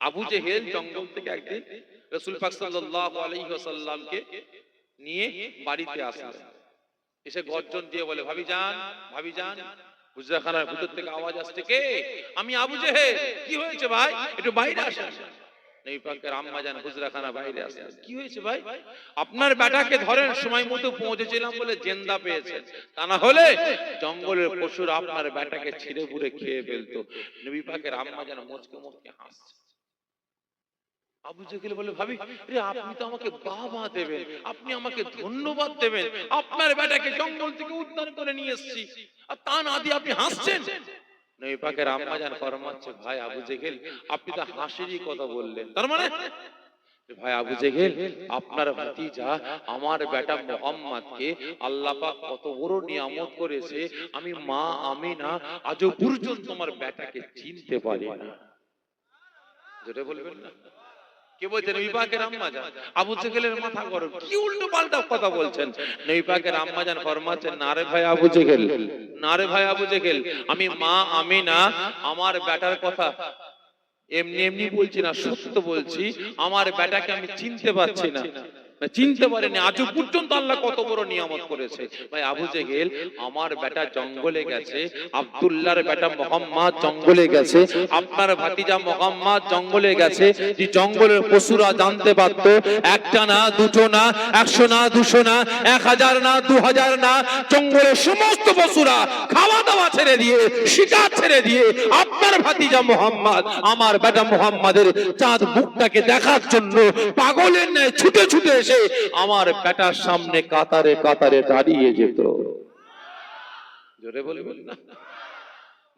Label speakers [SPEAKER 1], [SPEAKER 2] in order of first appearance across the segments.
[SPEAKER 1] আবু জেহেল জঙ্গল থেকে একদিন রসুল পাক সাল্লাল্লাহু আলাইহি ওয়াসাল্লামকে নিয়ে বাড়িতে আসলেন। এসে গর্জন দিয়ে বলে ভাবি যান ভাবি যান হুজরাখানার ভিতর থেকে আওয়াজ আসছে কে? আমি আবু জেহেল কি হয়েছে ভাই? একটু বাইরে আসেন। নবী পাকের আম্মা জান হুজরাখানা বাইরে আসলেন কি হয়েছে ভাই? আপনার বেটাকে ধরেন সময় মতো পৌঁছেছিলাম বলে জেন্দা পেয়েছেন। তা না হলে জঙ্গলের পশুরা আপনার বেটাকে ছিঁড়ে পুড়ে খেয়ে ফেলতো নবী পাকের আম্মা যেন মুচকে মুচকে হাসছে আবু বলে ভাবি রে আপনি তো আমাকে বাবা দেবেন আপনি আমাকে ধন্যবাদ দেবেন আপনার বেটাকে জঙ্গল থেকে উদ্ধার করে নিয়ে এসেছি আর তা না দিয়ে আপনি হাসছেন? নবী পাকের আম্মা জান ফরমাচ্ছে ভাই আবু জেহেল আপনি তো হাসিরই কথা বললেন। তার মানে? ভাই আবু জেহেল আপনার ভাতিজা আমার বেটা মোহাম্মদকে আল্লাহ পাক কত বড় নিয়ামত করেছে আমি মা আমি না আজও পর্যন্ত আমার বেটাকে চিনতে পারি না। যেটা বলবেন না? কে বলছেন? বিপাকের আম্মাজান। আবু জেহেলের মাথা গরম। কি উল্টো পাল্টা কথা বলছেন? আম্মাজান ফরমাচ্ছেন না রে ভাই আবু জেহেল। না রে ভাই আবু জেহেল। আমি মা আমিনা আমার বেটার কথা। এমনি এমনি বলছি না সত্য বলছি। আমার বেটাকে আমি চিনতে পারছি না। না, চিনতে পারেনি আজও পর্যন্ত আল্লাহ কত বড় নিয়ামত করেছে। ভাই, আবু জেহেল আমার বেটা জঙ্গলে গেছে, আব্দুল্লাহর বেটা মোহাম্মদ জঙ্গলে গেছে, আপনার ভাতিজা মোহাম্মদ জঙ্গলে গেছে, যে জঙ্গলের পশুরা জানতে পারতো, একটা না, দুটো না, একশো না, দুশো না, এক হাজার না, দু হাজার না, জঙ্গলের সমস্ত পশুরা খাওয়া দাওয়া ছেড়ে দিয়ে, শিকার ছেড়ে দিয়ে, আপনার ভাতিজা মোহাম্মদ, আমার বেটা মোহাম্মদের চাঁদ মুখটাকে দেখার জন্য পাগলের ন্যায় ছুটে ছুটে এসে আমার বেটার সামনে কাতারে কাতারে দাঁড়িয়ে যেত। জোরে বলবেন না।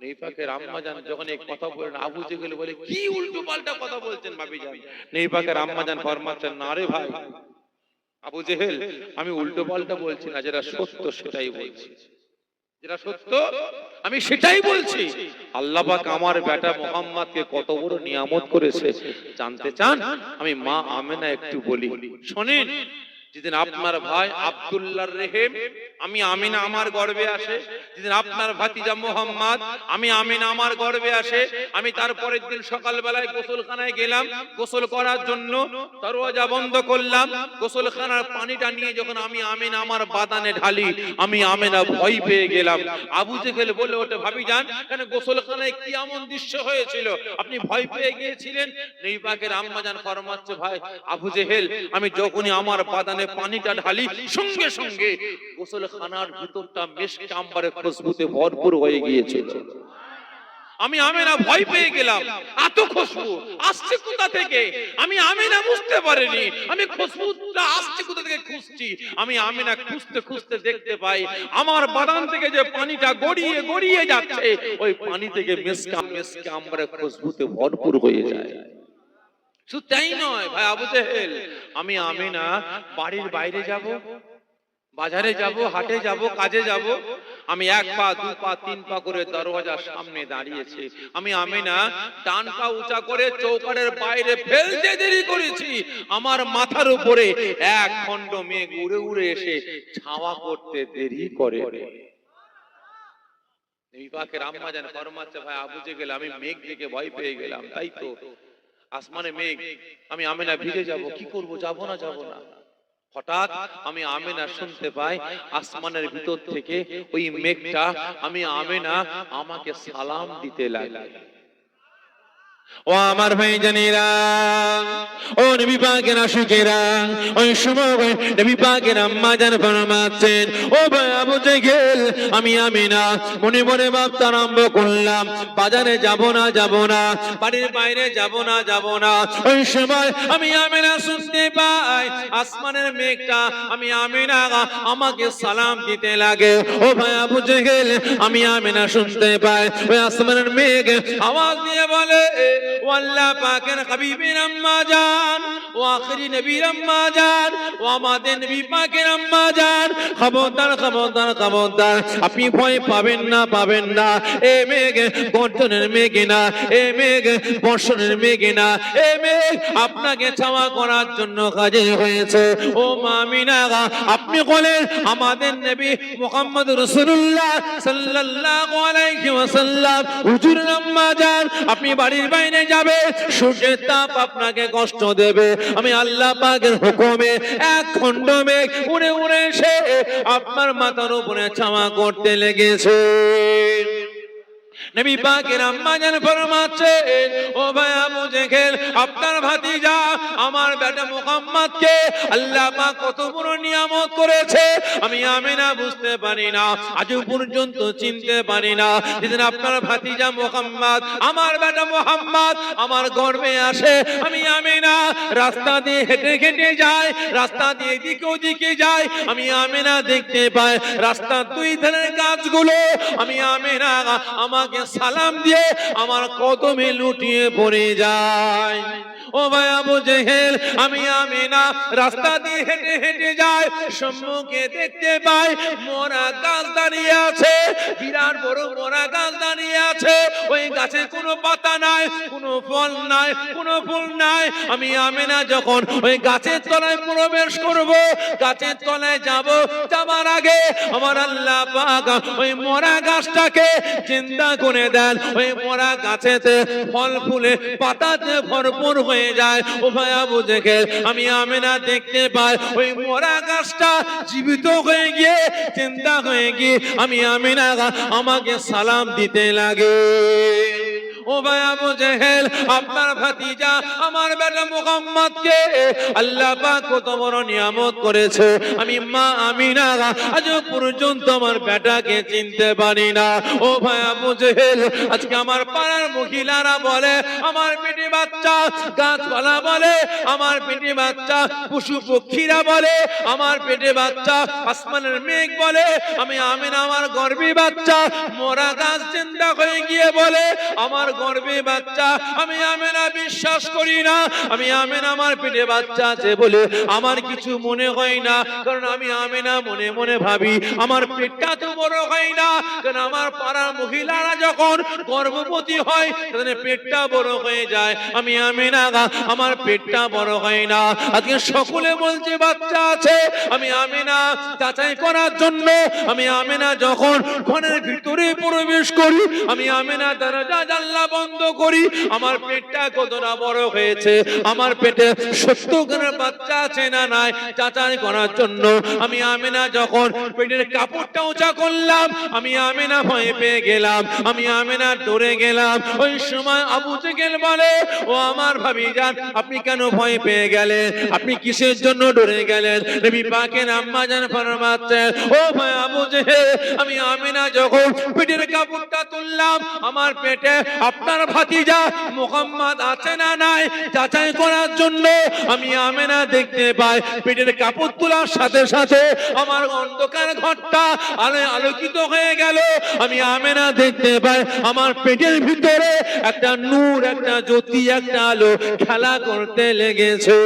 [SPEAKER 1] নেইপাকের আম্মা যখন এই কথা বলেন আবু জেহেল বলে কি উল্টো পাল্টা কথা বলছেন ভাবি জান নেইপাকের ফরমাচ্ছেন না রে ভাই আবু জেহেল আমি উল্টো পাল্টা বলছি না যেটা সত্য সেটাই বলছি। যেটা সত্য, আমি সেটাই বলছি। আল্লাহ পাক আমার বেটা মোহাম্মদকে কত বড় নিয়ামত করেছে। জানতে চান? আমি মা আমেনা একটু বলি। শোনেন যেদিন আপনার ভাই আব্দুল্লাহর রেহেম, আমি আমিনা আমার গর্বে আসে। যেদিন আপনার ভাতিজা মোহাম্মদ, আমি আমিনা আমার গর্বে আসে। আমি তারপরের দিন সকালবেলায় গোসলখানায় গেলাম। গোসল করার জন্য দরওয়াজা বন্ধ করলাম। গোসলখানার পানিটা নিয়ে যখন আমি আমিনা আমার বাদানে ঢালি, আমি আমিনা ভয় পেয়ে গেলাম। আবু জেহেল বলে ওটা ভাবি যান কেন গোসলখানায় কি এমন দৃশ্য হয়েছিল? আপনি ভয় পেয়ে গিয়েছিলেন? নেইবাকের আম্মা জান ফরমাচ্ছে, ভাই, আবু জেহেল, আমি যখনই আমার বাদানে পানিটা ঢালি সঙ্গে সঙ্গে গোসলখানার ভিতরটা মেশকে আম্বারে খুশবুতে ভরপুর হয়ে গিয়েছিল। আমি আমেনা ভয় পেয়ে গেলাম এত খুশবু আসছে কোথা থেকে? আমি আমেনা বুঝতে পারিনি আমি খুশবুটা আসছে কোথা থেকে খুঁজছি? আমি আমেনা খুঁজতে খুঁজতে দেখতে পাই আমার বাদান থেকে যে পানিটা গড়িয়ে গড়িয়ে যাচ্ছে ওই পানি থেকে মেসকা মেসকা আমরা খুশবুতে ভরপুর হয়ে যায়। শুধু তাই নয়। ভাই আবু জেহেল আমি আমিনা বাড়ির বাইরে যাব বাজারে যাব হাটে যাব কাজে যাব আমি এক পা দু পা তিন পা করে দরওয়াজার সামনে দাঁড়িয়েছি। আমি আমিনা ডান পা উঁচা করে চৌকারের বাইরে ফেলতে দেরি করেছি। আমার মাথার উপরে এক খণ্ড মেঘ উড়ে উড়ে এসে ছাওয়া করতে দেরি করে। বিপাকের আম্মা ফরমাচ্ছে ভাই আবু জেহেল আমি মেঘ থেকে ভয় পেয়ে গেলাম তাই তো আসমানে মেঘ আমি আমেনা ভিজে যাব কি করব যাব না যাব না? হঠাৎ আমি আমেনা শুনতে পাই আসমানের ভিতর থেকে ওই মেঘটা আমি আমেনা আমাকে সালাম দিতে লাগে
[SPEAKER 2] ও আমার ভাই জানেরা, ও নবী ওই সময় নবী জান ফরমাচ্ছেন, ও ভাই আবু জেহেল, আমি আমি না মনে মনে আরম্ভ করলাম, বাজারে যাব না যাব না, বাড়ির বাইরে যাব না যাব না, ওই সময় আমি আমি না শুনতে পাই, আসমানের মেঘটা, আমি আমি না আমাকে সালাম দিতে লাগে, ও ভাই আবু জেহেল, আমি আমি না শুনতে পাই, ওই আসমানের মেঘ আওয়াজ দিয়ে বলে Yay! আল্লাহ পাকের হাবিবের আম্মা জান ও আখরি নবীর আম্মা জান ও আমাদের নবী পাকের আম্মা জান খবরদার খবরদার খবরদার, আপনি ভয় পাবেন না পাবেন না। এ মেঘ গর্জনের মেঘে না, এ মেঘ বর্ষণের মেঘে না। এ মেঘ আপনাকে ছাওয়া করার জন্য কাজে হয়েছে। ও মামিনা আপনি বলেন, আমাদের নবী মোহাম্মদ রসুল্লাহ সাল্লাল্লাহু আলাইহি ওয়াসাল্লাম হুজুর আম্মা জান আপনি বাড়ির বাইরে বাইরে যাবে, সূর্যের তাপ আপনাকে কষ্ট দেবে। আমি আল্লাহ পাকের হুকুমে এক খণ্ড মেঘ উড়ে উড়ে এসে আপনার মাথার উপরে ছামা করতে লেগেছে। নবী পাকের আম্মা জান ফরমাচ্ছেন ও ভাই আবু আপনার ভাতিজা আমার বেটা মুহাম্মদ কে আল্লাহ পাক কত বড় নিয়ামত করেছে? আমি আমিনা বুঝতে পারি না আজ পর্যন্ত চিনতে পারি না, যেদিন আপনার ভাতিজা মুহাম্মদ, আমার বেটা মুহাম্মদ আমার গর্বে আসে, আমি আমিনা রাস্তা দিয়ে হেঁটে হেঁটে যায় রাস্তা দিয়ে এদিকে ওদিকে যায় আমি আমিনা দেখতে পাই, রাস্তার দুই ধারের গাছগুলো, আমি আমিনা আমাকে সালাম দিয়ে আমার কদমে লুটিয়ে পড়ে যায়। ও ভাই আবু জেহেল, আমি আমিনা, রাস্তা দিয়ে হেঁটে হেঁটে যাই, সম্মুখে দেখতে পাই মোরা গাছ দাঁড়িয়ে আছে, বিরাট বড় মোরা গাছ দাঁড়িয়ে আছে, ওই গাছে কোনো পাতা নাই, কোনো ফল নাই, কোনো ফুল নাই। আমি আমিনা যখন ওই গাছের তলায় প্রবেশ করব, গাছের তলায় যাব, যাবার আগে আমার আল্লাহ পাক ওই মরা গাছটাকে চিন্তা করে দেন। ওই মরা গাছেতে ফল ফুলে, পাতাতে ভরপুর হয়ে যায়। ও ভাই আবু দেখে আমি আমিনা দেখতে পাই। ওই মরা গাছটা জীবিত হয়ে গিয়ে, চিন্তা হয়ে গিয়ে আমি আমিনা আমাকে সালাম দিতে লাগে। আপনার ভাতিজা আমার বেটা আল্লাহ পাক কত বড় নিয়ামত করেছে। আমি মা আমিনা, আজ পর্যন্ত আমার বেটাকে চিনতে পারি না। ও ভাই আজকে আমার পাড়ার মহিলারা বলে, আমার পেটে বাচ্চা, গাছপালা বলে, আমার পেটে বাচ্চা, পশু পক্ষীরা বলে, আমার পেটে বাচ্চা, আসমানের মেঘ বলে, আমি আমিন আমার গর্বে বাচ্চা, মোরা গাছ চিন্তা হয়ে গিয়ে বলে, আমার গর্বে বাচ্চা, আমি আমেনা বিশ্বাস করি না। আমি আমেন আমার পেটে বাচ্চা আছে বলে আমার কিছু মনে হয় না। কারণ আমি আমেনা মনে মনে ভাবি, আমার পেটটা তো বড় হয় না। কারণ আমার পাড়ার মহিলারা যখন গর্ভবতী হয়, তাদের পেটটা বড় হয়ে যায়। আমি আমেনা আমার পেটটা বড় হয় না। আজকে সকলে বলছে, বাচ্চা আছে। আমি আমেনা যাচাই করার জন্য, আমি আমেনা যখন ঘরের ভিতরে প্রবেশ করি, আমি আমেনা দরজা জানলা বন্ধ করি। আমার পেটটা কতটা বড় হয়েছে? আমার পেটে সত্য গ্রামের বাচ্চা আছে না নাই? যাচাই করার জন্য আমি আমেনা যখন পেটের কাপড়টা উঁচা করলাম, আমি আমেনা ভয় পেয়ে গেলাম, আমি আমেনা ডরে গেলাম। ওই সময় আবু জেগেল বলে, ও আমার ভাবি যান আপনি কেন ভয় পেয়ে গেলেন? আপনি কিসের জন্য ডরে গেলেন? নবী পাকের আম্মা জান ফরমাচ্ছেন, ও ভাই আবু জেহেল, আমি আমিনা যখন পেটের কাপড়টা তুললাম, আমার পেটে আপনার ভাতিজা মোহাম্মদ আছে না নাই? যাচাই করার জন্য আমি আমেনা দেখতে পাই। পেটের কাপড় তোলার সাথে সাথে আমার অন্ধকার ঘরটা আলো আলোকিত হয়ে গেল। আমি আমেনা দেখতে পাই। আমার পেটের ভিতরে একটা নূর, একটা জ্যোতি, একটা আলো খেলা করতে লেগেছে।